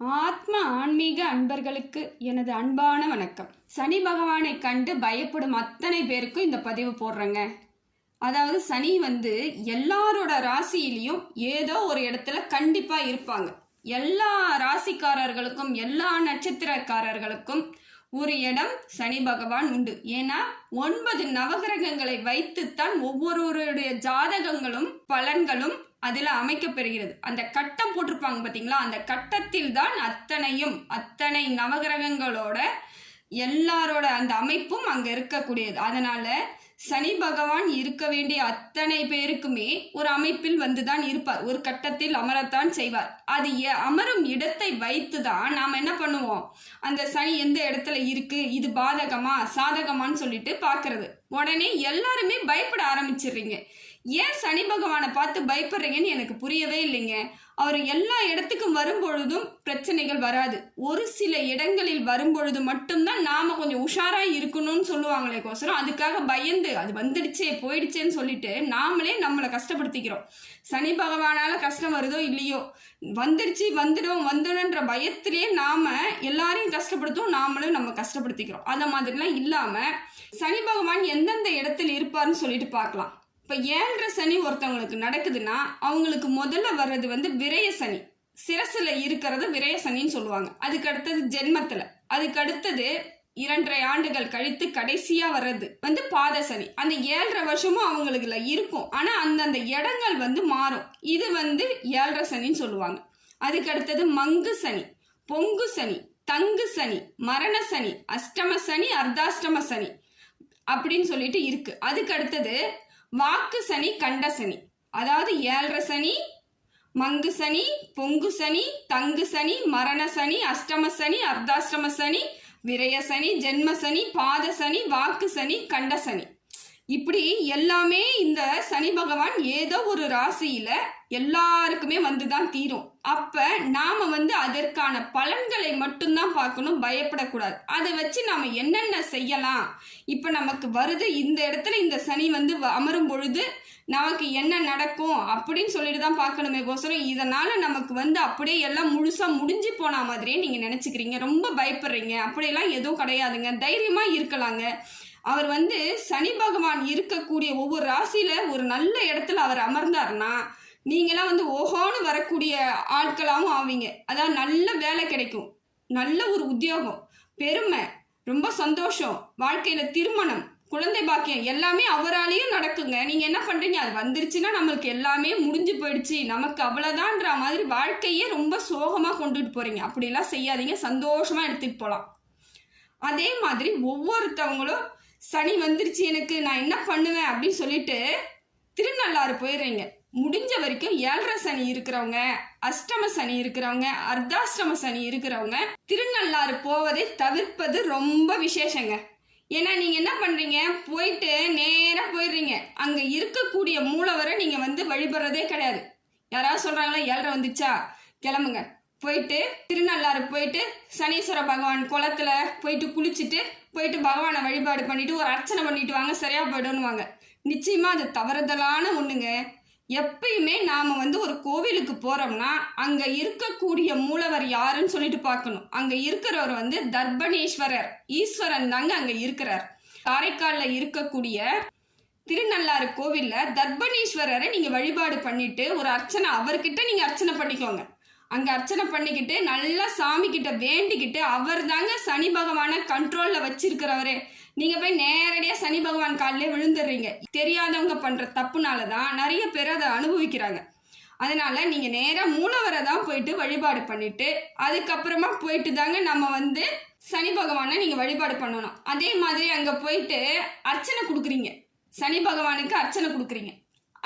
ஆத்ம ஆன்மீக அன்பர்களுக்கு எனது அன்பான வணக்கம். சனி பகவானை கண்டு பயப்படும் அத்தனை பேருக்கும் இந்த பதிவு போடுறேங்க. அதாவது சனி வந்து எல்லாரோட ராசியிலையும் ஏதோ ஒரு இடத்துல கண்டிப்பா இருப்பாங்க. எல்லா ராசிக்காரர்களுக்கும் எல்லா நட்சத்திரக்காரர்களுக்கும் ஒரு இடம் சனி பகவான் உண்டு. ஏன்னா ஒன்பது நவகிரகங்களை வைத்துத்தான் ஒவ்வொருவருடைய ஜாதகங்களும் பலன்களும் அதில் அமைக்கப்பெறுகிறது. அந்த கட்டம் போட்டிருப்பாங்க பார்த்தீங்களா அந்த கட்டத்தில் தான் அத்தனையும் அத்தனை நவகிரகங்களோட எல்லாரோட அந்த அமைப்பும் அங்கே இருக்கக்கூடியது. அதனால் சனி பகவான் இருக்க வேண்டிய அத்தனை பேருக்குமே ஒரு அமைப்பில் வந்துதான் இருப்பார். ஒரு கட்டத்தில் அமரத்தான் செய்வார். அது எ- அமரும் இடத்தை வைத்து தான் நாம் என்ன பண்ணுவோம்? அந்த சனி எந்த இடத்துல இருக்கு? இது பாதகமா சாதகமான்னு சொல்லிட்டு பார்க்கறது உடனே எல்லாருமே பயப்பட ஆரம்பிச்சிடுறீங்க. ஏன் சனி பகவானை பார்த்து பயப்படுறீங்கன்னு எனக்கு புரியவே இல்லைங்க. அவர் எல்லா இடத்துக்கும் வரும்பொழுதும் பிரச்சனைகள் வராது. ஒரு சில இடங்களில் வரும்பொழுது மட்டும்தான் நாம கொஞ்சம் உஷாரா இருக்கணும்னு சொல்லுவாங்களே கோசரம். அதுக்காக பயந்து அது வந்துடுச்சே போயிடுச்சேன்னு சொல்லிட்டு நாமளே நம்மளை கஷ்டப்படுத்திக்கிறோம். சனி பகவானால கஷ்டம் வருதோ இல்லையோ வந்துடுச்சு வந்துடும் வந்துடும்ன்ற பயத்திலேயே நாம எல்லாரையும் கஷ்டப்படுத்தும் நாமளும் நம்ம கஷ்டப்படுத்திக்கிறோம். அந்த மாதிரிலாம் இல்லாம சனி பகவான் எந்தெந்த இடத்தில் இருப்பார்னு சொல்லிட்டு பார்க்கலாம். இப்போ ஏழரை சனி ஒருத்தவங்களுக்கு நடக்குதுன்னா அவங்களுக்கு முதல்ல வர்றது வந்து விரய சனி. சிரசில் இருக்கிறது விரய சனின்னு சொல்லுவாங்க. அதுக்கு அடுத்தது ஜென்மத்தில். அதுக்கு அடுத்தது இரண்டரை ஆண்டுகள் கழித்து கடைசியா வர்றது வந்து பாத சனி. அந்த ஏழரை வருஷமும் அவங்களுக்குல இருக்கும். ஆனா அந்தந்த இடங்கள் வந்து மாறும். இது வந்து ஏழரை சனின்னு சொல்லுவாங்க. அதுக்கு அடுத்தது மங்கு சனி பொங்கு சனி தங்கு சனி மரண சனி அஷ்டம சனி அர்த்தாஷ்டம சனி அப்படின்னு சொல்லிட்டு இருக்கு. அதுக்கு அடுத்தது வாக்கு சனி கண்ட சனி. அதாவது ஏழரை சனி மங்கு சனி பொங்கு சனி தங்கு சனி மரண சனி அஷ்டம சனி அர்த்தாஷ்டம சனி விரய சனி ஜென்ம சனி பாத சனி வாக்கு சனி கண்ட சனி. இப்படி எல்லாமே இந்த சனி பகவான் ஏதோ ஒரு ராசியில எல்லாருக்குமே வந்து தான் தீரும். அப்ப நாம வந்து அதற்கான பலன்களை மட்டும்தான் பார்க்கணும் பயப்படக்கூடாது. அதை வச்சு நாம என்னென்ன செய்யலாம்? இப்ப நமக்கு வருது இந்த இடத்துல இந்த சனி வந்து வ- அமரும் பொழுது நமக்கு என்ன நடக்கும் அப்படின்னு சொல்லிட்டு தான் பார்க்கணுமே கோசரம் இதனால நமக்கு வந்து அப்படியே எல்லாம் முழுசா முடிஞ்சு போன மாதிரியே நீங்க நினைச்சுக்கிறீங்க. ரொம்ப பயப்படுறீங்க. அப்படியெல்லாம் எதுவும் கிடையாதுங்க. தைரியமா இருக்கலாங்க. அவர் வந்து சனி பகவான் இருக்கக்கூடிய ஒவ்வொரு ராசியில ஒரு நல்ல இடத்துல அவர் அமர்ந்தாருன்னா நீங்களாம் வந்து ஓஹோன்னு வரக்கூடிய ஆட்களாகவும் ஆவீங்க. அதாவது நல்ல வேலை கிடைக்கும். நல்ல ஒரு உத்தியோகம் பெருமை ரொம்ப சந்தோஷம் வாழ்க்கையில் திருமணம் குழந்தை பாக்கியம் எல்லாமே அவராலேயும் நடக்குங்க. நீங்கள் என்ன பண்ணுறீங்க அது வந்துருச்சுன்னா நம்மளுக்கு எல்லாமே முடிஞ்சு போயிடுச்சு. நமக்கு அவ்வளோதான்ற மாதிரி வாழ்க்கையே ரொம்ப சோகமாக கொண்டுட்டு போகிறீங்க அப்படிலாம் செய்யாதீங்க. சந்தோஷமாக எடுத்துகிட்டு போகலாம் அதே மாதிரி ஒவ்வொருத்தவங்களும் சனி வந்துருச்சு எனக்கு நான் என்ன பண்ணுவேன் அப்படின்னு சொல்லிட்டு திருநள்ளாறு போயிடுறீங்க. முடிஞ்ச வரைக்கும் ஏழரை சனி இருக்கிறவங்க அஷ்டம சனி இருக்கிறவங்க அர்த்தாஷ்டம சனி இருக்கிறவங்க திருநள்ளாறு போவதை தவிர்ப்பது ரொம்ப விசேஷங்க. ஏன்னா நீங்க என்ன பண்றீங்க? போயிட்டு நேராக போயிடுறீங்க. அங்க இருக்கக்கூடிய மூலவரை நீங்க வந்து வழிபடுறதே கிடையாது. யாராவது சொல்றாங்களா? ஏழரை வந்துச்சா? கிளம்புங்க. போயிட்டு திருநள்ளாறு போயிட்டு சனீஸ்வர பகவான் குளத்துல போயிட்டு குளிச்சுட்டு போயிட்டு பகவானை வழிபாடு பண்ணிட்டு ஒரு அர்ச்சனை பண்ணிட்டு வாங்க சரியா போயிடும்னுவாங்க. நிச்சயமா அது தவறுதலான ஒண்ணுங்க. எப்பயுமே நாம வந்து ஒரு கோவிலுக்கு போறோம்னா அங்க இருக்கக்கூடிய மூலவர் யாருன்னு சொல்லிட்டு பார்க்கணும். அங்க இருக்கிறவர் வந்து தர்பணேஸ்வரர் ஈஸ்வரன் தாங்க அங்க இருக்கிறார். காரைக்கால்ல இருக்கக்கூடிய திருநள்ளாறு கோவில்ல தர்பணேஸ்வரரை நீங்க வழிபாடு பண்ணிட்டு ஒரு அர்ச்சனை அவர்கிட்ட நீங்க அர்ச்சனை பண்ணிக்கோங்க. அங்க அர்ச்சனை பண்ணிக்கிட்டு நல்லா சாமி கிட்ட வேண்டிக்கிட்டு அவர் தாங்க சனி பகவானை கண்ட்ரோல்ல வச்சிருக்கிறவரே. நீங்க போய் நேரடியா சனி பகவான் காலிலே விழுந்துடுறீங்க. தெரியாதவங்க பண்ற தப்புனால தான் நிறைய பேர் அதை அனுபவிக்கிறாங்க. அதனால நீங்க நேராக மூலவரை தான் போயிட்டு வழிபாடு பண்ணிட்டு அதுக்கப்புறமா போயிட்டு தாங்க நம்ம வந்து சனி பகவானை நீங்க வழிபாடு பண்ணணும். அதே மாதிரி அங்க போயிட்டு அர்ச்சனை கொடுக்குறீங்க. சனி பகவானுக்கு அர்ச்சனை கொடுக்குறீங்க.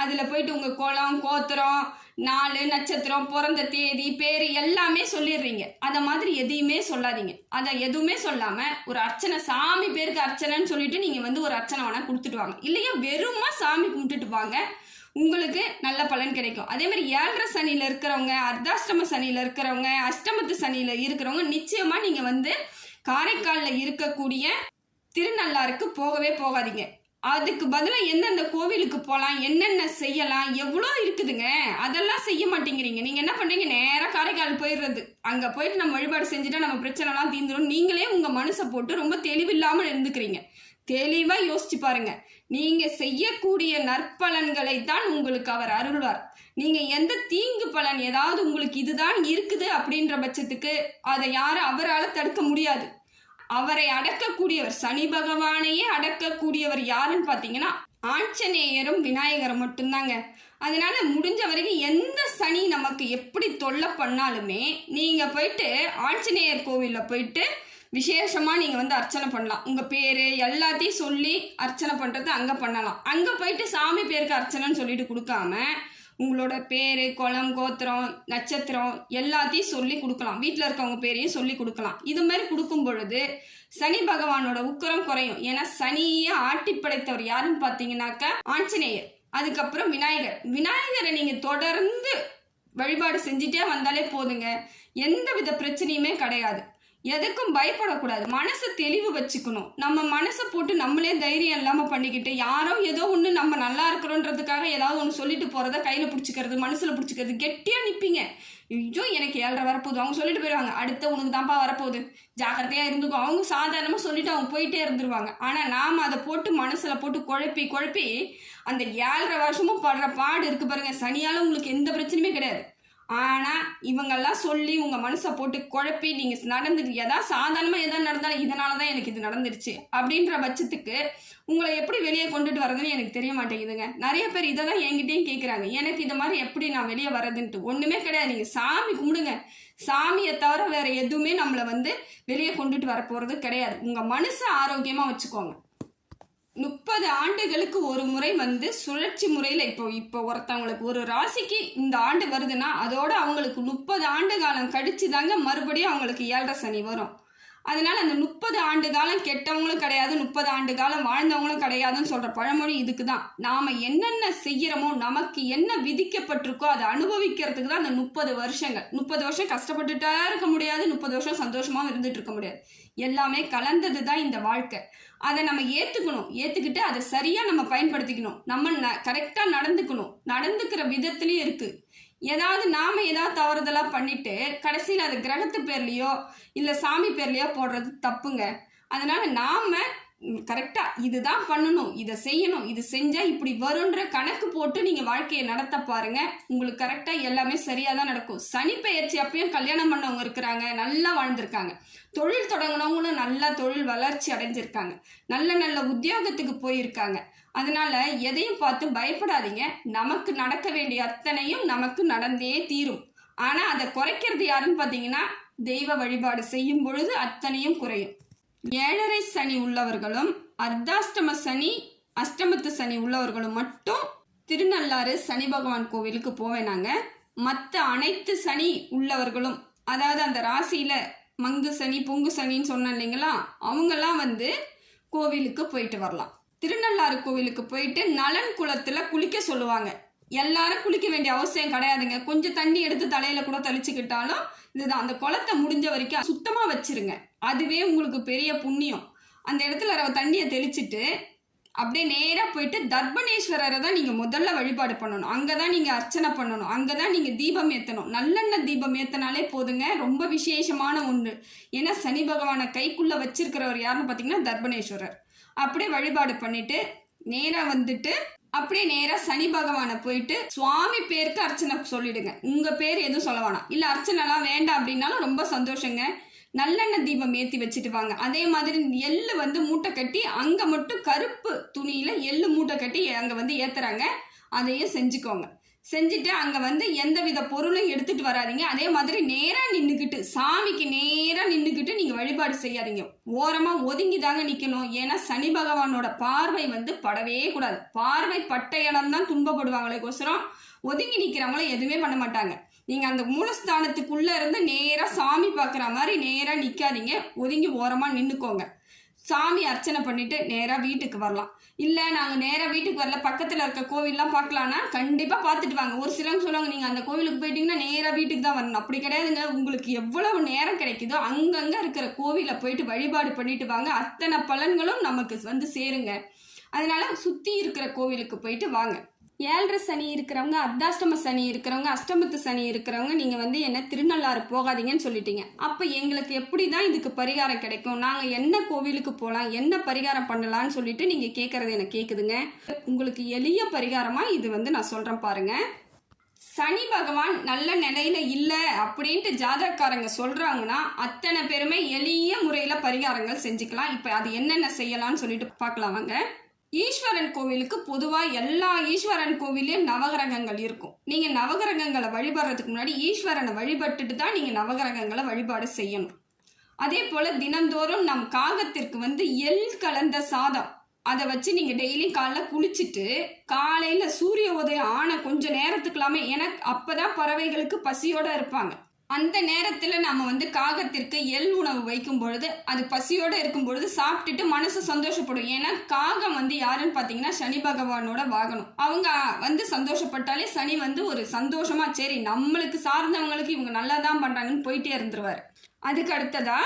அதில் போயிட்டு உங்கள் குளம் கோத்திரம் நாலு நட்சத்திரம் பிறந்த தேதி பேர் எல்லாமே சொல்லிடுறீங்க. அதை மாதிரி எதையுமே சொல்லாதீங்க. அதை எதுவுமே சொல்லாமல் ஒரு அர்ச்சனை சாமி பேருக்கு அர்ச்சனைன்னு சொல்லிட்டு நீங்கள் வந்து ஒரு அர்ச்சனை வேணால் கொடுத்துட்டு வாங்க. இல்லையா வெறுமா சாமி கும்பிட்டுட்டு வாங்க. உங்களுக்கு நல்ல பலன் கிடைக்கும். அதே மாதிரி ஏழரை சனியில் இருக்கிறவங்க அர்த்தாஷ்டம சனியில் இருக்கிறவங்க அஷ்டமத்து சனியில் இருக்கிறவங்க நிச்சயமாக நீங்கள் வந்து காரைக்காலில் இருக்கக்கூடிய திருநள்ளாருக்கு போகவே போகாதீங்க. அதுக்கு பதிலாக எந்தெந்த கோவிலுக்கு போகலாம் என்னென்ன செய்யலாம் எவ்வளோ இருக்குதுங்க? அதெல்லாம் செய்ய மாட்டேங்கிறீங்க. நீங்கள் என்ன பண்ணுறீங்க நேராக காரைக்கால் போயிடுறது அங்கே போயிட்டு நம்ம வழிபாடு செஞ்சுட்டா நம்ம பிரச்சனைலாம் தீந்துடும் நீங்களே உங்கள் மனசை போட்டு ரொம்ப தெளிவில்லாமல் இருந்துக்கிறீங்க. தெளிவாக யோசிச்சு பாருங்க. நீங்கள் செய்யக்கூடிய நற்பலன்களை தான் உங்களுக்கு அவர் அருள்வார். நீங்கள் எந்த தீங்கு பலன் ஏதாவது உங்களுக்கு இதுதான் இருக்குது அப்படின்ற பட்சத்துக்கு அதை யாரும் அவரால் தடுக்க முடியாது. அவரை அடக்கக்கூடியவர் சனி பகவானையே அடக்கக்கூடியவர் யாருன்னு பார்த்தீங்கன்னா ஆஞ்சநேயரும் விநாயகரும் மட்டும்தாங்க. அதனால முடிஞ்ச வரைக்கும் எந்த சனி நமக்கு எப்படி தொல்லை பண்ணாலுமே நீங்கள் போயிட்டு ஆஞ்சநேயர் கோவிலில் போயிட்டு விசேஷமாக நீங்கள் வந்து அர்ச்சனை பண்ணலாம். உங்கள் பேர் எல்லாத்தையும் சொல்லி அர்ச்சனை பண்ணுறது அங்கே பண்ணலாம். அங்கே போயிட்டு சாமி பேருக்கு அர்ச்சனைன்னு சொல்லிட்டு கொடுக்காம உங்களோட பேர் குளம் கோத்திரம் நட்சத்திரம் எல்லாத்தையும் சொல்லி கொடுக்கலாம். வீட்டில் இருக்கவங்க பேரையும் சொல்லி கொடுக்கலாம். இது மாதிரி கொடுக்கும் பொழுது சனி பகவானோட உக்கரம் குறையும். ஏன்னா சனியை ஆட்டி படைத்தவர் யாருன்னு பார்த்தீங்கன்னாக்கா ஆஞ்சநேயர். அதுக்கப்புறம் விநாயகர். விநாயகரை நீங்கள் தொடர்ந்து வழிபாடு செஞ்சுட்டே வந்தாலே போதுங்க. எந்த வித பிரச்சனையுமே கிடையாது. எதுக்கும் பயப்படக்கூடாது. மனசை தெளிவு வச்சுக்கணும். நம்ம மனசை போட்டு நம்மளே தைரியம் இல்லாமல் பண்ணிக்கிட்டு யாரோ ஏதோ ஒன்று நம்ம நல்லா இருக்கிறோன்றதுக்காக ஏதாவது ஒன்று சொல்லிட்டு போகிறத கையில் பிடிச்சிக்கிறது மனசில் பிடிச்சிக்கிறது கெட்டியாக நிற்பீங்க ஐயோ எனக்கு ஏழரை வரப்போகுது. அவங்க சொல்லிட்டு போயிடுவாங்க அடுத்த உனக்கு தான்ப்பா வரப்போகுது. ஜாக்கிரதையாக இருந்துக்கும் அவங்க சாதாரணமாக சொல்லிட்டு அவங்க போயிட்டே இருந்துருவாங்க. ஆனால் நாம் அதை போட்டு மனசில் போட்டு குழப்பி குழப்பி அந்த ஏழரை வருஷமும் படுற பாடு இருக்கு பாருங்கள் சனியால் உங்களுக்கு எந்த பிரச்சனையுமே கிடையாது. ஆனால் இவங்கெல்லாம் சொல்லி உங்கள் மனசை போட்டு குழப்பி நீங்கள் நடந்து எதாவது சாதாரணமாக எதாவது நடந்தாலும் இதனால தான் எனக்கு இது நடந்துருச்சு அப்படின்ற பட்சத்துக்கு உங்களை எப்படி வெளியே கொண்டுட்டு வரதுன்னு எனக்கு தெரிய மாட்டேங்குதுங்க. நிறைய பேர் இதை தான் என்கிட்டயும் கேட்குறாங்க எனக்கு இது மாதிரி எப்படி நான் வெளியே வர்றதுன்ட்டு ஒன்றுமே கிடையாது. நீங்கள் சாமி கும்பிடுங்க. சாமியை தவிர வேறு எதுவுமே நம்மளை வந்து வெளியே கொண்டுட்டு வர போகிறது கிடையாது. உங்கள் மனசை ஆரோக்கியமாக வச்சுக்கோங்க. முப்பது ஆண்டுகளுக்கு ஒரு முறை வந்து சுழற்சி முறையில் இப்போ இப்போ ஒருத்தவங்களுக்கு ஒரு ராசிக்கு இந்த ஆண்டு வருதுன்னா அதோட அவங்களுக்கு முப்பது ஆண்டு காலம் கழிச்சு தாங்க மறுபடியும் அவங்களுக்கு ஏழரை சனி வரும். அதனால அந்த முப்பது ஆண்டு காலம் கெட்டவங்களும் கிடையாது முப்பது ஆண்டு காலம் வாழ்ந்தவங்களும் கிடையாதுன்னு சொல்ற பழமொழி இதுக்கு தான் நாம என்னென்ன செய்யறோமோ நமக்கு என்ன விதிக்கப்பட்டிருக்கோ அதை அனுபவிக்கிறதுக்கு தான் அந்த முப்பது வருஷங்கள். முப்பது வருஷம் கஷ்டப்பட்டுட்டா இருக்க முடியாது முப்பது வருஷம் சந்தோஷமாவும் இருந்துட்டு இருக்க முடியாது. எல்லாமே கலந்தது தான் இந்த வாழ்க்கை. அதை நம்ம ஏற்றுக்கணும் ஏற்றுக்கிட்டு அதை சரியாக நம்ம பயன்படுத்திக்கணும். நம்ம ந கரெக்டாக நடந்துக்கணும். நடந்துக்கிற விதத்துலேயும் இருக்குது ஏதாவது நாம் ஏதாவது தவறுதலாக பண்ணிட்டு கடைசியில் அது கிரகத்து பேர்லேயோ இல்லை சாமி பேர்லேயோ போடுறது தப்புங்க. அதனால் நாம் கரெக்டாக இதுதான் பண்ணணும் இதை செய்யணும் இது செஞ்சால் இப்படி வரும்ன்ற கணக்கு போட்டு நீங்கள் வாழ்க்கையை நடத்த பாருங்க. உங்களுக்கு கரெக்டாக எல்லாமே சரியாக தான் நடக்கும். சனி பயிற்சி அப்பயும் கல்யாணம் பண்ணவங்க இருக்கிறாங்க நல்லா வாழ்ந்திருக்காங்க. தொழில் தொடங்கினவங்களும் நல்லா தொழில் வளர்ச்சி அடைஞ்சிருக்காங்க. நல்ல நல்ல உத்தியோகத்துக்கு போயிருக்காங்க. அதனால எதையும் பார்த்து பயப்படாதீங்க. நமக்கு நடக்க வேண்டிய அத்தனையும் நமக்கு நடந்தே தீரும். ஆனால் அதை குறைக்கிறது யாருன்னு பார்த்தீங்கன்னா தெய்வ வழிபாடு செய்யும் பொழுது அத்தனையும் குறையும். ஏழரை சனி உள்ளவர்களும் அர்த்தாஷ்டம சனி அஷ்டமத்து சனி உள்ளவர்களும் மட்டும் திருநள்ளாறு சனி பகவான் கோவிலுக்கு போவேனாங்க மற்ற அனைத்து சனி உள்ளவர்களும் அதாவது அந்த ராசியில மங்கு சனி பொங்கு சனின்னு சொன்னேன் இல்லைங்களா அவங்கெல்லாம் வந்து கோவிலுக்கு போயிட்டு வரலாம். திருநள்ளாறு கோவிலுக்கு போயிட்டு நலன் குளத்துல குளிக்க சொல்லுவாங்க. எல்லாரும் குளிக்க வேண்டிய அவசியம் கிடையாதுங்க. கொஞ்சம் தண்ணி எடுத்து தலையில கூட தெளிச்சுக்கிட்டாலும் இதுதான். அந்த குளத்தை முடிஞ்ச வரைக்கும் சுத்தமா வச்சிருங்க. அதுவே உங்களுக்கு பெரிய புண்ணியம். அந்த இடத்துல தண்ணியை தெளிச்சிட்டு அப்படியே நேராக போயிட்டு தர்பணேஸ்வரரை தான் நீங்கள் முதல்ல வழிபாடு பண்ணணும். அங்கே தான் நீங்கள் அர்ச்சனை பண்ணணும். அங்கே தான் நீங்கள் தீபம் ஏற்றணும் நல்லெண்ணெய் தீபம் ஏற்றினாலே போதுங்க. ரொம்ப விசேஷமான ஒன்று ஏன்னா சனி பகவானை கைக்குள்ளே வச்சிருக்கிறவர் யாருன்னு பார்த்தீங்கன்னா தர்பணேஸ்வரர் அப்படியே வழிபாடு பண்ணிட்டு நேராக வந்துட்டு அப்படியே நேராக சனி பகவானை போயிட்டு சுவாமி பேருக்கு அர்ச்சனை சொல்லிடுங்க. உங்கள் பேர் எதுவும் சொல்ல வேணாம். இல்லை அர்ச்சனைலாம் வேண்டாம் அப்படின்னாலும் ரொம்ப சந்தோஷங்க. நல்லெண்ணெய் தீபம் ஏற்றி வச்சுட்டு வாங்க. அதே மாதிரி எள்ளு வந்து மூட்டை கட்டி அங்கே மட்டும் கருப்பு துணியில் எள்ளு மூட்டை கட்டி அங்கே வந்து ஏற்றுறாங்க அதையும் செஞ்சுக்கோங்க. செஞ்சுட்டு அங்கே வந்து எந்த வித பொருளும் எடுத்துட்டு வராதிங்க. அதே மாதிரி நேராக நின்றுக்கிட்டு சாமிக்கு நேராக நின்றுக்கிட்டு நீங்கள் வழிபாடு செய்யாதீங்க. ஓரமாக ஒதுங்கி தாங்க நிற்கணும் ஏன்னா சனி பகவானோட பார்வை வந்து படவே கூடாது. பார்வை பட்ட இடம் தான் துன்பப்படுவாங்களேக்கோசரம் ஒதுங்கி நிற்கிறவங்கள எதுவுமே பண்ண மாட்டாங்க. நீங்கள் அந்த மூலஸ்தானத்துக்குள்ளே இருந்து நேராக சாமி பார்க்குற மாதிரி நேராக நிற்காதீங்க ஒதுங்கி ஓரமாக நின்றுக்கோங்க சாமி அர்ச்சனை பண்ணிட்டு நேராக வீட்டுக்கு வரலாம். இல்லை நாங்கள் நேராக வீட்டுக்கு வரல பக்கத்தில் இருக்க கோவில்லாம் பார்க்கலான்னா கண்டிப்பாக பார்த்துட்டு வாங்க. ஒரு சிலவங்க சொல்லுவாங்க நீங்கள் அந்த கோவிலுக்கு போயிட்டீங்கன்னா நேராக வீட்டுக்கு தான் வரணும். அப்படி கிடையாதுங்க. உங்களுக்கு எவ்வளவு நேரம் கிடைக்குதோ அங்கங்கே இருக்கிற கோவிலை போயிட்டு வழிபாடு பண்ணிட்டு வாங்க. அத்தனை பலன்களும் நமக்கு வந்து சேருங்க. அதனால சுற்றி இருக்கிற கோவிலுக்கு போயிட்டு வாங்க. ஏழரை சனி இருக்கிறவங்க அர்த்தாஷ்டம சனி இருக்கிறவங்க அஷ்டமத்து சனி இருக்கிறவங்க நீங்கள் வந்து என்ன திருநள்ளாறு போகாதீங்கன்னு சொல்லிட்டீங்க. அப்போ எங்களுக்கு எப்படி தான் இதுக்கு பரிகாரம் கிடைக்கும்? நாங்கள் என்ன கோவிலுக்கு போகலாம் என்ன பரிகாரம் பண்ணலாம்னு சொல்லிட்டு நீங்கள் கேட்குறது எனக்கு கேட்குதுங்க உங்களுக்கு எளிய பரிகாரமாக இது வந்து நான் சொல்கிறேன் பாருங்க. சனி பகவான் நல்ல நிலையில இல்லை அப்படின்ட்டு ஜாதகக்காரங்க சொல்றாங்கன்னா அத்தனை பேருமே எளிய முறையில பரிகாரங்கள் செஞ்சுக்கலாம். இப்போ அது என்னென்ன செய்யலாம்னு சொல்லிட்டு பார்க்கலாம் வாங்க. ஈஸ்வரன் கோவிலுக்கு பொதுவாக எல்லா ஈஸ்வரன் கோவிலையும் நவகிரகங்கள் இருக்கும். நீங்கள் நவகிரகங்களை வழிபடுறதுக்கு முன்னாடி ஈஸ்வரனை வழிபட்டுட்டு தான் நீங்கள் நவகிரகங்களை வழிபாடு செய்யணும். அதே போல் தினந்தோறும் நம் காகத்திற்கு வந்து எள் கலந்த சாதம். அதை வச்சு நீங்கள் டெய்லி காலைல குளிச்சுட்டு காலையில் சூரிய உதயம் ஆன கொஞ்ச நேரத்துக்குலாமே ஏன்னா அப்பதான் பறவைகளுக்கு பசியோடு இருப்பாங்க. அந்த நேரத்தில் நம்ம வந்து காகத்திற்கு எள் உணவு வைக்கும் பொழுது அது பசியோடு இருக்கும் பொழுது சாப்பிட்டுட்டு மனசு சந்தோஷப்படும். ஏன்னா காகம் வந்து யாருன்னு பார்த்தீங்கன்னா சனி பகவானோட வாகனம். அவங்க வந்து சந்தோஷப்பட்டாலே சனி வந்து ஒரு சந்தோஷமா சரி நம்மளுக்கு சார்ந்தவங்களுக்கு இவங்க நல்லா தான் பண்ணுறாங்கன்னு போயிட்டே இருந்துருவார். அதுக்கு அடுத்ததா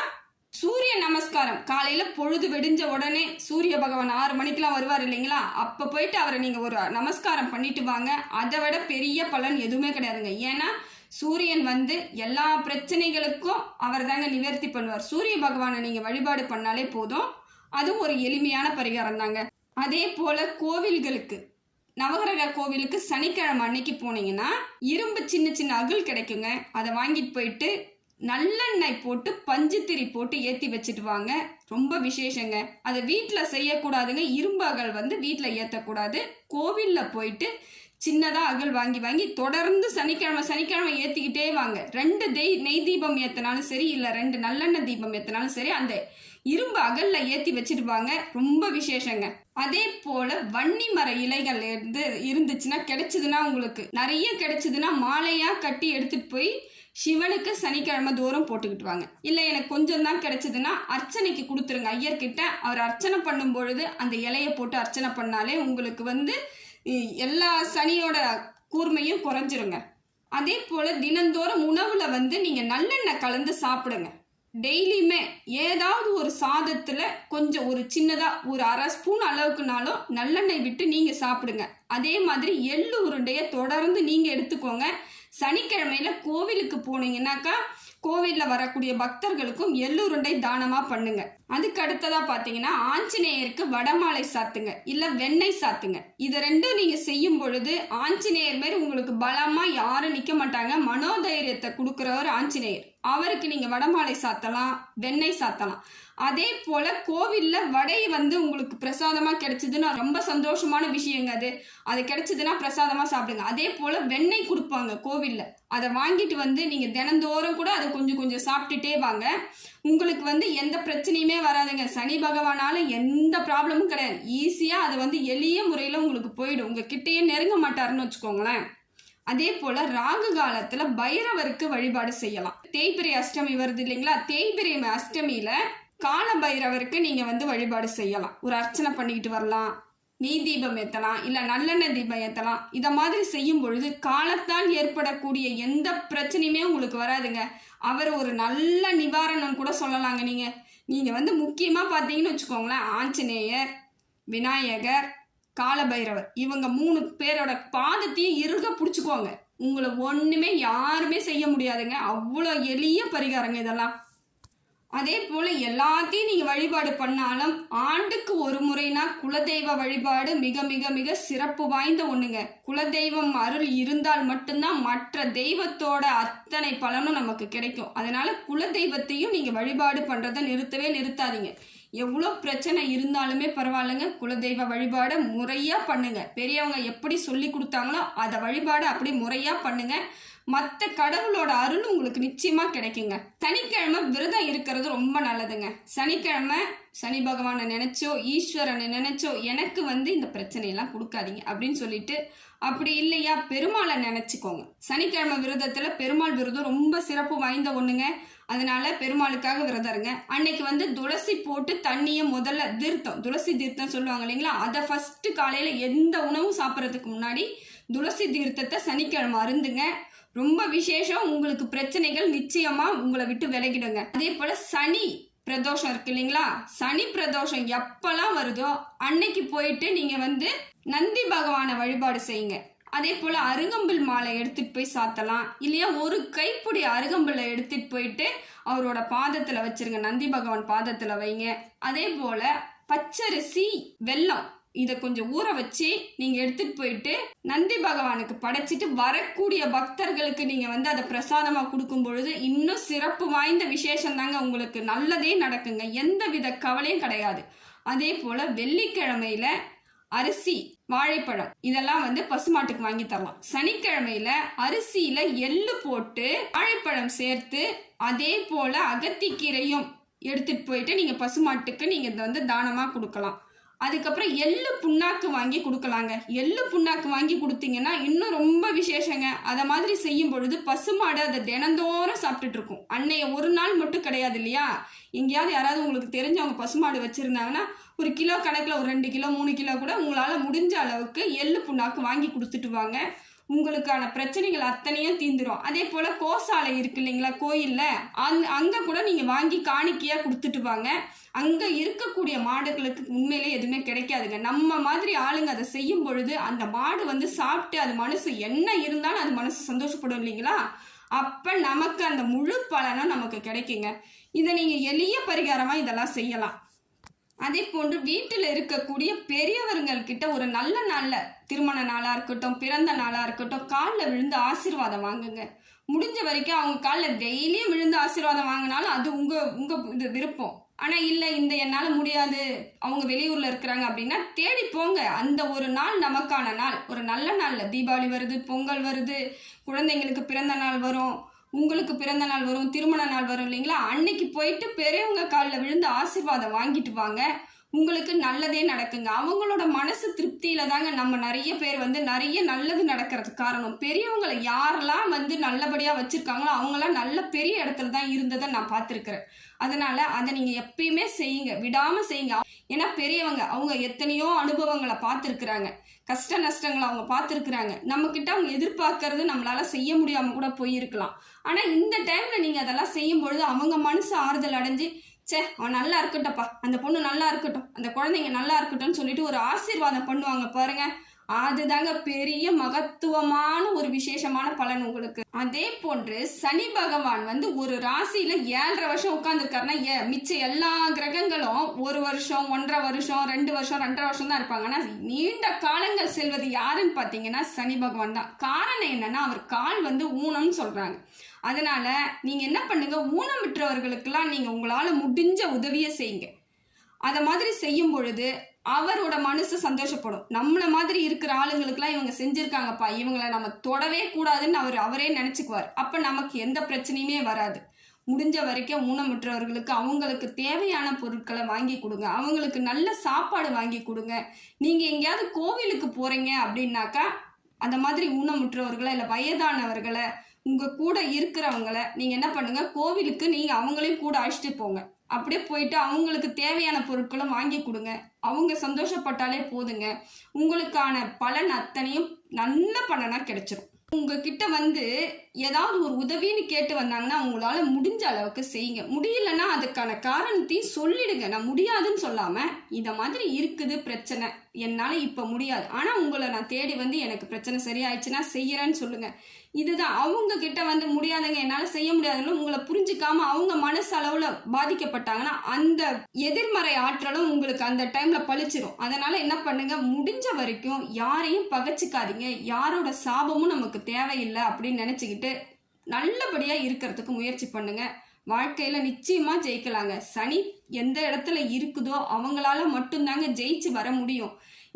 சூரிய நமஸ்காரம். காலையில் பொழுது வெடிஞ்ச உடனே சூரிய பகவான் ஆறு மணிக்கெலாம் வருவார் இல்லைங்களா? அப்போ போயிட்டு அவரை நீங்கள் ஒரு நமஸ்காரம் பண்ணிட்டு வாங்க. அதை விட பெரிய பலன் எதுவுமே கிடையாதுங்க. ஏன்னா சூரியன் வந்து எல்லா பிரச்சனைகளுக்கும் அவர் தாங்க நிவர்த்தி பண்ணுவார். சூரிய பகவானை நீங்கள் வழிபாடு பண்ணாலே போதும். அதுவும் ஒரு எளிமையான பரிகாரம் தாங்க அதே போல கோவில்களுக்கு நவகிரக கோவிலுக்கு சனிக்கிழமை அன்னைக்கு போனீங்கன்னா இரும்பு சின்ன சின்ன அகல் கிடைக்குங்க. அதை வாங்கிட்டு போயிட்டு நல்லெண்ணெய் போட்டு பஞ்சுத்திரி போட்டு ஏற்றி வச்சுட்டு வாங்க. ரொம்ப விசேஷங்க. அதை வீட்டில் செய்யக்கூடாதுங்க. இரும்பு அகல் வந்து வீட்டில் ஏற்றக்கூடாது கோவிலில் போயிட்டு சின்னதாக அகல் வாங்கி வாங்கி தொடர்ந்து சனிக்கிழமை சனிக்கிழமை ஏற்றிக்கிட்டே வாங்க. ரெண்டு தெய் நெய் தீபம் ஏற்றினாலும் சரி இல்லை ரெண்டு நல்லெண்ணெய் தீபம் ஏற்றினாலும் சரி அந்த இரும்பு அகல்ல ஏற்றி வச்சுட்டு வாங்க ரொம்ப விசேஷங்க. அதே போல வன்னி மர இலைகள் இருந்து இருந்துச்சுன்னா கிடைச்சதுன்னா உங்களுக்கு நிறைய கிடைச்சதுன்னா மாலையா கட்டி எடுத்துட்டு போய் சிவனுக்கு சனிக்கிழமை தூரம் போட்டுக்கிட்டு வாங்க. இல்லை எனக்கு கொஞ்சம் தான் கிடைச்சதுன்னா அர்ச்சனைக்கு கொடுத்துருங்க. ஐயர்கிட்ட அவர் அர்ச்சனை பண்ணும் பொழுது அந்த இலையை போட்டு அர்ச்சனை பண்ணாலே உங்களுக்கு வந்து எல்லா சனியோட கூர்மையும் குறைஞ்சிருங்க. அதே போல் தினந்தோறும் உணவில் வந்து நீங்கள் நல்லெண்ணெய் கலந்து சாப்பிடுங்க. டெய்லியுமே ஏதாவது ஒரு சாதத்தில் கொஞ்சம் ஒரு சின்னதாக ஒரு அரை ஸ்பூன் அளவுக்குனாலும் நல்லெண்ணெய் விட்டு நீங்கள் சாப்பிடுங்க. அதே மாதிரி எள்ளு உருண்டையை தொடர்ந்து நீங்கள் எடுத்துக்கோங்க. சனிக்கிழமையில கோவிலுக்கு போனீங்கன்னாக்கா கோவிலில் வரக்கூடிய பக்தர்களுக்கும் எள்ளுருண்டை தானமாக பண்ணுங்கள் அதுக்கு அடுத்ததா பார்த்தீங்கன்னா ஆஞ்சநேயருக்கு வடமாலை சாத்துங்க இல்லை வெண்ணெய் சாத்துங்க. இதை ரெண்டும் நீங்கள் செய்யும் பொழுது ஆஞ்சநேயர் மாதிரி உங்களுக்கு பலமாக யாரும் நிற்க மாட்டாங்க. மனோதைரியத்தை கொடுக்குறவர் ஆஞ்சநேயர். அவருக்கு நீங்கள் வடமாலை சாத்தலாம் வெண்ணெய் சாத்தலாம். அதே போல கோவில்ல வடை வந்து உங்களுக்கு பிரசாதமாக கிடைச்சதுன்னா ரொம்ப சந்தோஷமான விஷயங்க அது. அது கிடைச்சதுன்னா பிரசாதமாக சாப்பிடுங்க. அதே போல வெண்ணெய் கொடுப்பாங்க கோவில்ல. அதை வாங்கிட்டு வந்து நீங்கள் தினந்தோறும் கூட அதை கொஞ்சம் கொஞ்சம் சாப்பிட்டுட்டே வாங்க. உங்களுக்கு வந்து எந்த பிரச்சனையுமே வராதுங்க. சனி பகவானால எந்த ப்ராப்ளமும் கிடையாது. ஈஸியா அது வந்து எளிய முறையில உங்களுக்கு போயிடும். உங்க கிட்டேயே நெருங்க மாட்டாருன்னு வச்சுக்கோங்களேன். அதே போல ராகு காலத்துல பைரவருக்கு வழிபாடு செய்யலாம். தேய்பிரை அஷ்டமி வருது இல்லைங்களா? தேய்பிரை அஷ்டமியில கால பைரவருக்கு நீங்க வந்து வழிபாடு செய்யலாம். ஒரு அர்ச்சனை பண்ணிக்கிட்டு வரலாம். நெய் தீபம் ஏற்றலாம் இல்லை நல்லெண்ணெய் தீபம் ஏற்றலாம் இதை மாதிரி செய்யும் பொழுது காலத்தால் ஏற்படக்கூடிய எந்த பிரச்சனையுமே உங்களுக்கு வராதுங்க. அவர் ஒரு நல்ல நிவாரணம் கூட சொல்லலாங்க நீங்கள் நீங்கள் வந்து முக்கியமாக பார்த்தீங்கன்னு வச்சுக்கோங்களேன் ஆஞ்சநேயர் விநாயகர் காலபைரவர். இவங்க மூணு பேரோட பாதத்தையும் இருக பிடிச்சிக்கோங்க. உங்களை ஒன்றுமே யாருமே செய்ய முடியாதுங்க. அவ்வளோ எளிய பரிகாரங்க இதெல்லாம். அதே போல எல்லாத்தையும் நீங்க வழிபாடு பண்ணாலும் ஆண்டுக்கு ஒரு முறைனா குலதெய்வ வழிபாடு மிக மிக மிக சிறப்பு வாய்ந்த ஒண்ணுங்க. குலதெய்வம் அருள் இருந்தால் மட்டும்தான் மற்ற தெய்வத்தோட அத்தனை பலனும் நமக்கு கிடைக்கும். அதனால குலதெய்வத்தையும் நீங்க வழிபாடு பண்றதை நிறுத்தவே நிறுத்தாதீங்க. எவ்வளோ பிரச்சனை இருந்தாலுமே பரவாயில்லைங்க. குலதெய்வ வழிபாடை முறையாக பண்ணுங்க. பெரியவங்க எப்படி சொல்லி கொடுத்தாங்களோ அதை வழிபாடு அப்படி முறையாக பண்ணுங்க. மற்ற கடவுளோட அருள் உங்களுக்கு நிச்சயமா கிடைக்குங்க. சனிக்கிழமை விரதம் இருக்கிறது ரொம்ப நல்லதுங்க. சனிக்கிழமை சனி பகவானை நினைச்சோ ஈஸ்வரனை நினைச்சோ எனக்கு வந்து இந்த பிரச்சனையெல்லாம் கொடுக்காதீங்க அப்படின்னு சொல்லிட்டு அப்படி இல்லையா? பெருமாளை நினைச்சுக்கோங்க. சனிக்கிழமை விரதத்துல பெருமாள் விரதம் ரொம்ப சிறப்பு வாய்ந்த ஒண்ணுங்க. அதனால பெருமாளுக்காக விரதம் இருங்க. அன்னைக்கு வந்து துளசி போட்டு தண்ணியை முதல்ல தீர்த்தம். துளசி தீர்த்தம் சொல்லுவாங்க இல்லைங்களா? அதை ஃபர்ஸ்ட் காலையில எந்த உணவும் சாப்பிட்றதுக்கு முன்னாடி துளசி தீர்த்தத்தை சனிக்கிழமை அருந்துங்க. ரொம்ப விசேஷம். உங்களுக்கு பிரச்சனைகள் நிச்சயமா உங்களை விட்டு விலகிடுங்க. அதே போல சனி பிரதோஷம் இருக்கு இல்லைங்களா? சனி பிரதோஷம் எப்பெல்லாம் வருதோ அன்னைக்கு போயிட்டு நீங்க வந்து நந்தி பகவானை வழிபாடு செய்யுங்க. அதே போல அருகம்புல் மாலை எடுத்துட்டு போய் சாத்தலாம். இல்லையா ஒரு கைப்பிடி அருகம்புல்லை எடுத்துட்டு போயிட்டு அவரோட பாதத்துல வச்சிருங்க. நந்தி பகவான் பாதத்துல வைங்க. அதே போல பச்சரிசி வெல்லம் இதை கொஞ்சம் ஊற வச்சு நீங்கள் எடுத்துட்டு போயிட்டு நந்தி பகவானுக்கு படைச்சிட்டு வரக்கூடிய பக்தர்களுக்கு நீங்கள் வந்து அதை பிரசாதமாக கொடுக்கும் பொழுது இன்னும் சிறப்பு வாய்ந்த விசேஷம் தாங்க உங்களுக்கு. நல்லதே நடக்குங்க. எந்த வித கவலையும் கிடையாது. அதே போல் வெள்ளிக்கிழமையில் அரிசி வாழைப்பழம் இதெல்லாம் வந்து பசுமாட்டுக்கு வாங்கி தரலாம். சனிக்கிழமையில அரிசியில எள்ளு போட்டு வாழைப்பழம் சேர்த்து அதே போல அகத்திக்கீரையும் எடுத்துட்டு போயிட்டு நீங்க பசுமாட்டுக்கு நீங்க இதை வந்து தானமா கொடுக்கலாம். அதுக்கப்புறம் எள்ளு புண்ணாக்கு வாங்கி கொடுக்கலாங்க. எள்ளு புண்ணாக்கு வாங்கி கொடுத்தீங்கன்னா இன்னும் ரொம்ப விசேஷங்க. அதை மாதிரி செய்யும் பொழுது பசுமாடு அதை தினந்தோறும் சாப்பிட்டுட்டு இருக்கும். அன்னைய ஒரு நாள் மட்டும் கிடையாது இல்லையா? எங்கேயாவது யாராவது உங்களுக்கு தெரிஞ்சவங்க பசுமாடு வச்சுருந்தாங்கன்னா ஒரு கிலோ கணக்கில் ஒரு ரெண்டு கிலோ மூணு கிலோ கூட உங்களால் முடிஞ்ச அளவுக்கு எள்ளு புண்ணாக்கு வாங்கி கொடுத்துட்டு வாங்க. உங்களுக்கான பிரச்சனைகள் அத்தனையும் தீந்துடும் அதே போல் கோசாலை இருக்கு இல்லைங்களா கோயிலில்? அந் அங்கே கூட நீங்கள் வாங்கி காணிக்கையாக கொடுத்துட்டு வாங்க. அங்கே இருக்கக்கூடிய மாடுகளுக்கு உண்மையிலே எதுவுமே கிடைக்காதுங்க. நம்ம மாதிரி ஆளுங்க அதை செய்யும் பொழுது அந்த மாடு வந்து சாப்பிட்டு அது மனசு என்ன இருந்தாலும் அது மனசு சந்தோஷப்படும் இல்லைங்களா? அப்போ நமக்கு அந்த முழு பலனும் நமக்கு கிடைக்குங்க. இதை நீங்கள் எளிய பரிகாரமாக இதெல்லாம் செய்யலாம். அதே போன்று வீட்டில் இருக்கக்கூடிய பெரியவர்கள் கிட்ட ஒரு நல்ல நாளில் திருமண நாளாக இருக்கட்டும் பிறந்த நாளாக இருக்கட்டும் காலில் விழுந்து ஆசீர்வாதம் வாங்குங்க. முடிஞ்ச வரைக்கும் அவங்க காலில் டெய்லியும் விழுந்து ஆசீர்வாதம் வாங்கினாலும் அது உங்கள் உங்கள் இது விருப்பம். ஆனால் இல்லை இந்த என்னால் முடியாது அவங்க வெளியூரில் இருக்கிறாங்க அப்படின்னா தேடி போங்க. அந்த ஒரு நாள் நமக்கான நாள். ஒரு நல்ல நாளில் தீபாவளி வருது பொங்கல் வருது குழந்தைங்களுக்கு பிறந்த நாள் வரும். உங்களுக்கு பிறந்த நாள் வரும் திருமண நாள் வரும் இல்லைங்களா? அன்னைக்கு போயிட்டு பெரியவங்க காலில் விழுந்து ஆசிர்வாதம் வாங்கிட்டு வாங்க. உங்களுக்கு நல்லதே நடக்குங்க. அவங்களோட மனசு திருப்தியில தாங்க நம்ம நிறைய பேர் வந்து நிறைய நல்லது நடக்கிறதுக்கு காரணம். பெரியவங்களை யாரெல்லாம் வந்து நல்லபடியாக வச்சிருக்காங்களோ அவங்களாம் நல்ல பெரிய இடத்துல தான் இருந்ததை நான் பார்த்துருக்குறேன். அதனால அதை நீங்க எப்பயுமே செய்யுங்க. விடாம செய்யுங்க. ஏன்னா பெரியவங்க அவங்க எத்தனையோ அனுபவங்களை பார்த்துருக்குறாங்க. கஷ்ட நஷ்டங்களை அவங்க பார்த்துருக்குறாங்க. நம்ம கிட்ட அவங்க எதிர்பார்க்கறது நம்மளால செய்ய முடியாம கூட போயிருக்கலாம். ஆனா இந்த டைம்ல நீங்க அதெல்லாம் செய்யும் பொழுது அவங்க மனசு ஆறுதல் அடைஞ்சு ச்சே அவன் நல்லா இருக்கட்டும்ப்பா. அந்த பொண்ணு நல்லா இருக்கட்டும். அந்த குழந்தைங்க நல்லா இருக்கட்டும்னு சொல்லிட்டு ஒரு ஆசீர்வாதம் பண்ணுவாங்க பாருங்க. அதுதாங்க பெரிய மகத்துவமான ஒரு விசேஷமான பலன் உங்களுக்கு. அதே போன்று சனி பகவான் வந்து ஒரு ராசியில ஏழரை வருஷம் உட்காந்துருக்காருன்னா ஏ மிச்ச எல்லா கிரகங்களும் ஒரு வருஷம் ஒன்றரை வருஷம் ரெண்டு வருஷம் ரெண்டரை வருஷம் தான் இருப்பாங்க. ஆனா நீண்ட காலங்கள் செல்வது யாருன்னு பார்த்தீங்கன்னா சனி பகவான் தான். காரணம் என்னன்னா அவர் கால் வந்து ஊனம்னு சொல்றாங்க. அதனால நீங்க என்ன பண்ணுங்க ஊனமிற்றவர்களுக்கெல்லாம் நீங்க உங்களால முடிஞ்ச உதவியை செய்யுங்க. அதை மாதிரி செய்யும் பொழுது அவரோட மனசு சந்தோஷப்படும். நம்மளை மாதிரி இருக்கிற ஆளுங்களுக்குலாம் இவங்க செஞ்சுருக்காங்கப்பா. இவங்களை நம்ம தொடவே கூடாதுன்னு அவர் அவரே நினச்சிக்குவார். அப்போ நமக்கு எந்த பிரச்சனையுமே வராது. முடிஞ்ச வரைக்கும் ஊனமுற்றவர்களுக்கு அவங்களுக்கு தேவையான பொருட்களை வாங்கி கொடுங்க. அவங்களுக்கு நல்ல சாப்பாடு வாங்கி கொடுங்க. நீங்கள் எங்கேயாவது கோவிலுக்கு போகிறீங்க அப்படின்னாக்கா அந்த மாதிரி ஊனமுற்றவர்களை இல்லை வயதானவர்களை உங்கள் கூட இருக்கிறவங்கள நீங்கள் என்ன பண்ணுங்கள் கோவிலுக்கு நீங்கள் அவங்களையும் கூட அழைச்சிட்டு போங்க. அப்படியே போயிட்டு அவங்களுக்கு தேவையான பொருட்களும் வாங்கி கொடுங்க. அவங்க சந்தோஷப்பட்டாலே போதுங்க. உங்களுக்கான பலன் அத்தனையும் நல்ல பலனா கிடைச்சிரும். உங்ககிட்ட வந்து ஏதாவது ஒரு உதவின்னு கேட்டு வந்தாங்கன்னா அவங்களால முடிஞ்ச அளவுக்கு செய்யுங்க. முடியலன்னா அதுக்கான காரணத்தையும் சொல்லிடுங்க. நான் முடியாதுன்னு சொல்லாமல் இதை மாதிரி இருக்குது பிரச்சனை. என்னால் இப்போ முடியாது. ஆனால் உங்களை நான் தேடி வந்து எனக்கு பிரச்சனை சரியாயிடுச்சுன்னா செய்கிறேன்னு சொல்லுங்கள் இதுதான். அவங்க கிட்ட வந்து முடியாதங்க என்னால் செய்ய முடியாதுன்னு உங்களை புரிஞ்சுக்காம அவங்க மனசு அளவில் பாதிக்கப்பட்டாங்கன்னா அந்த எதிர்மறை ஆற்றலும் உங்களுக்கு அந்த டைமில் பழிச்சிரும் அதனால் என்ன பண்ணுங்க? முடிஞ்ச வரைக்கும் யாரையும் பகச்சிக்காதீங்க. யாரோட சாபமும் நமக்கு தேவையில்லை அப்படின்னு நினச்சிக்கிட்டு நல்லபடியாக இருக்கிறதுக்கு முயற்சி பண்ணுங்கள் வாழ்க்கையில நிச்சயமா ஜெயிக்கலாங்க. சனி எந்த இடத்துல இருக்குதோ அவங்களால மட்டும்தாங்க ஜெயிச்சு வர முடியும்.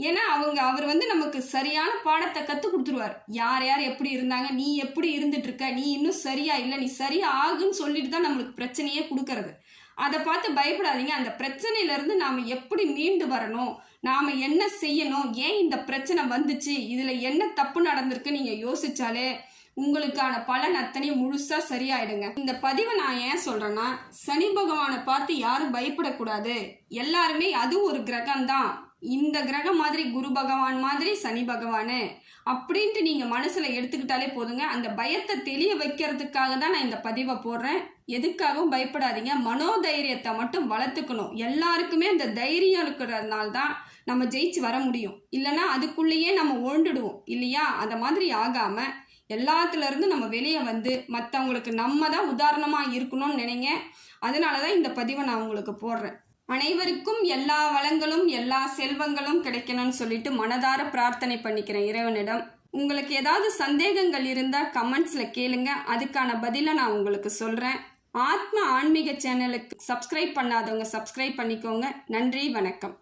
ஏன்னா அவங்க அவர் வந்து நமக்கு சரியான பாடத்தை கத்து கொடுத்துருவார். யார் யார் எப்படி இருந்தாங்க நீ எப்படி இருந்துட்டு இருக்க நீ இன்னும் சரியா இல்லை நீ சரியா ஆகுன்னு சொல்லிட்டு தான் நம்மளுக்கு பிரச்சனையே கொடுக்கறது. அதை பார்த்து பயப்படாதீங்க. அந்த பிரச்சனையில இருந்து நாம எப்படி மீண்டு வரணும் நாம என்ன செய்யணும் ஏன் இந்த பிரச்சனை வந்துச்சு இதுல என்ன தப்பு நடந்திருக்கு நீங்க யோசிச்சாலே உங்களுக்கான பலன் அத்தனையும் முழுசா சரியாயிடுங்க. இந்த பதிவை நான் ஏன் சொல்றேன்னா சனி பகவானை பார்த்து யாரும் பயப்படக்கூடாது. எல்லாருமே அது ஒரு கிரகம் தான். இந்த கிரகம் மாதிரி குரு பகவான் மாதிரி சனி பகவானு. அப்படின்ட்டு நீங்க மனசுல எடுத்துக்கிட்டாலே போதுங்க. அந்த பயத்தை தெளிய வைக்கிறதுக்காக தான் நான் இந்த பதிவை போடுறேன். எதுக்காகவும் பயப்படாதீங்க. மனோதைரியத்தை மட்டும் வளர்த்துக்கணும். எல்லாருக்குமே அந்த தைரியம் இருக்கிறதுனால தான் நம்ம ஜெயிச்சு வர முடியும். இல்லைன்னா அதுக்குள்ளேயே நம்ம உழண்டுடுவோம் இல்லையா? அந்த மாதிரி ஆகாமல் எல்லாத்துலேருந்து நம்ம வெளியே வந்து மற்றவங்களுக்கு நம்ம தான் உதாரணமாக இருக்கணும்னு நினைங்க. அதனால தான் இந்த பதிவை நான் உங்களுக்கு போடுறேன். அனைவருக்கும் எல்லா வளங்களும் எல்லா செல்வங்களும் கிடைக்கணும்னு சொல்லிட்டு மனதார பிரார்த்தனை பண்ணிக்கிறேன் இறைவனிடம். உங்களுக்கு ஏதாவது சந்தேகங்கள் இருந்தால் கமெண்ட்ஸில் கேளுங்க. அதுக்கான பதிலை நான் உங்களுக்கு சொல்கிறேன் ஆத்ம ஆன்மீக சேனலுக்கு சப்ஸ்கிரைப் பண்ணாதவங்க சப்ஸ்கிரைப் பண்ணிக்கோங்க. நன்றி வணக்கம்.